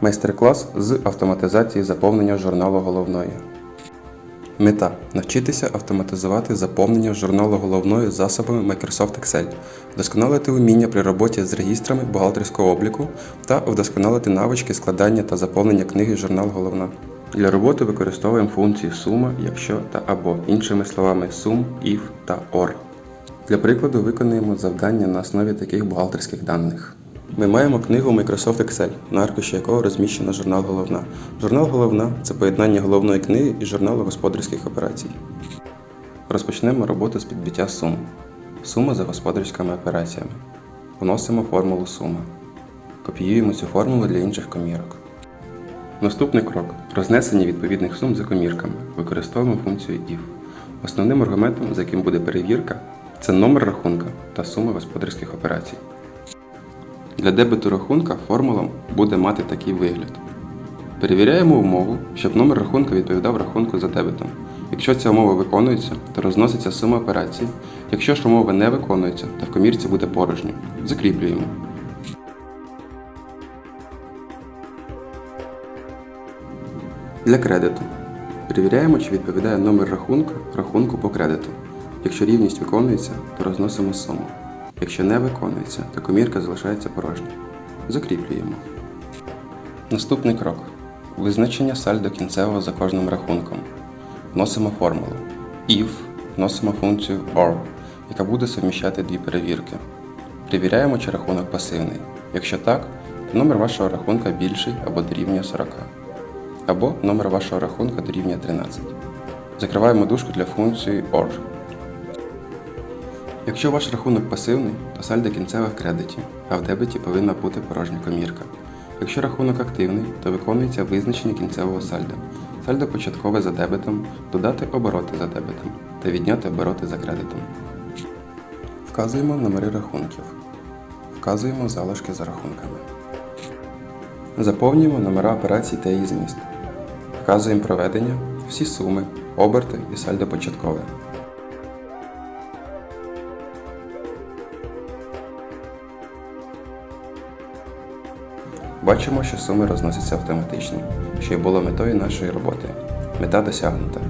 Майстер-клас з автоматизації заповнення журналу головної. Мета навчитися автоматизувати заповнення журналу головної засобами Microsoft Excel, вдосконалити уміння при роботі з регістрами бухгалтерського обліку та вдосконалити навички складання та заповнення книги журнал головна. Для роботи використовуємо функції сума, якщо та або, іншими словами sum, if та or. Для прикладу виконуємо завдання на основі таких бухгалтерських даних. Ми маємо книгу Microsoft Excel, на аркуші якого розміщено журнал Головна. Журнал Головна це поєднання головної книги і журналу господарських операцій. Розпочнемо роботу з підбиття сум. Сума за господарськими операціями. Вносимо формулу сума. Копіюємо цю формулу для інших комірок. Наступний крок рознесення відповідних сум за комірками. Використовуємо функцію if. Основним аргументом, за яким буде перевірка, це номер рахунка та сума господарських операцій. Для дебету рахунка формула буде мати такий вигляд. Перевіряємо умову, щоб номер рахунка відповідав рахунку за дебетом. Якщо ця умова виконується, то розноситься сума операцій. Якщо ж умова не виконується, то в комірці буде порожньо. Закріплюємо. Для кредиту. Перевіряємо, чи відповідає номер рахунку рахунку по кредиту. Якщо рівність виконується, то розносимо суму. Якщо не виконується, то комірка залишається порожня. Закріплюємо. Наступний крок. Визначення сальдо кінцевого за кожним рахунком. Вносимо формулу. If вносимо функцію OR, яка буде совміщати дві перевірки. Перевіряємо, чи рахунок пасивний. Якщо так, то номер вашого рахунка більший або дорівнює 40. Або номер вашого рахунка дорівнює 13. Закриваємо дужку для функції OR. Якщо ваш рахунок пасивний, то сальдо кінцевих кредитів, а в дебеті повинна бути порожня комірка. Якщо рахунок активний, то виконується визначення кінцевого сальдо. Сальдо початкове за дебетом, додати обороти за дебетом та відняти обороти за кредитом. Вказуємо номери рахунків. Вказуємо залишки за рахунками. Заповнюємо номера операцій та її зміст. Вказуємо проведення, всі суми, оберти і сальдо початкове. Бачимо, що суми розносяться автоматично, що й було метою нашої роботи. Мета досягнута.